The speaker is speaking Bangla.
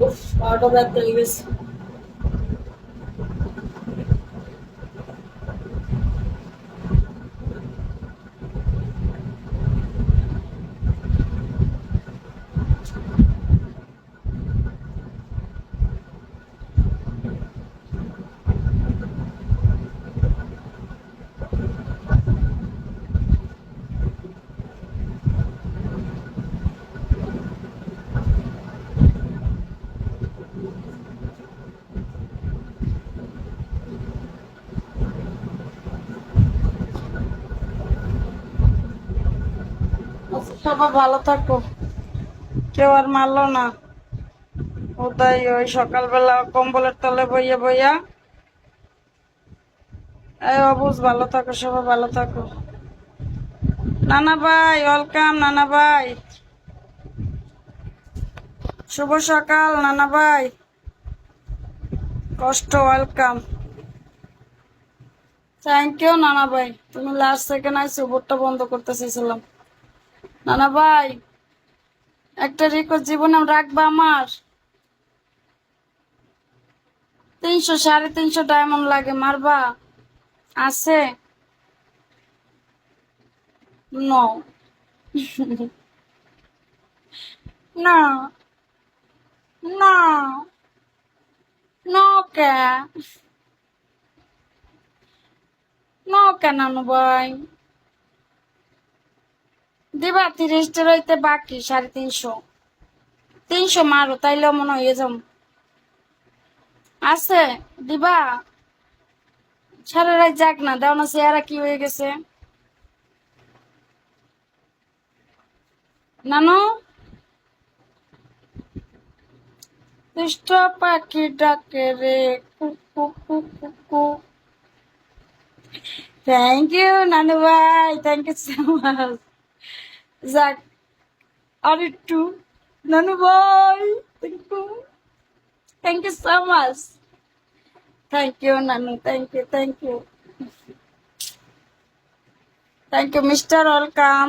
উফ পাটা ব্যথা হয়ে গেছে সবাই ভালো থাকো। কেউ আর মারলো না। ওটাই ওই সকালবেলা কম্বলের তলে বইয়া বইয়া। এই অবুজ, ভালো থাকো সবাই, ভালো থাকো। নানা ভাই, ওয়েলকাম নানা ভাই। শুভ সকাল নানা ভাই। কষ্ট, ওয়েলকাম। থ্যাংক ইউ নানা ভাই। তুমি লাস্ট সেকেন্ড আইসো বোর্ডটা বন্ধ করতে চাইছিলাম নানা ভাই, একটা রেকর্ড জীবনে রাখবা আমার। তিনশো সাড়ে তিনশো ডায়মন্ড লাগে, মারবা? আছে? নো না। না। নো কে? নো কে, নানু ভাই? দিবা তিরিশটা রইতে বাকি, সাড়ে তিনশো। তিনশো মারো, তাইলে মনে হয়ে যাম। আছে, দিবা। সারা রাত যাক না, দেও না চেহারা কি হয়ে গেছে। নানু? দুষ্ট পাখি ডাকে রে কুকু কুকু থ্যাংক ইউ নানু ভাই। থ্যাংক ইউ সো মাচ যাক আর একটু নানু ভাই thank you thank you so much thank you নানু thank you thank you thank you mister welcome